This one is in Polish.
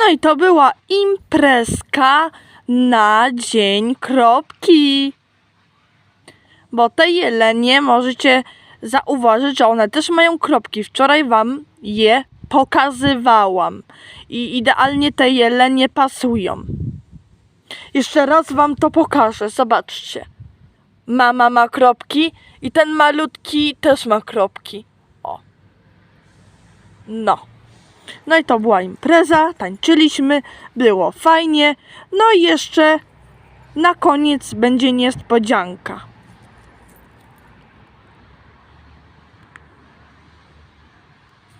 No i to była imprezka na dzień kropki. Bo te jelenie możecie zauważyć, że one też mają kropki. Wczoraj wam je pokazywałam. I idealnie te jelenie pasują. Jeszcze raz wam to pokażę. Zobaczcie. Mama ma kropki i ten malutki też ma kropki. O. No. No i to była impreza, tańczyliśmy, było fajnie. No i jeszcze na koniec będzie niespodzianka.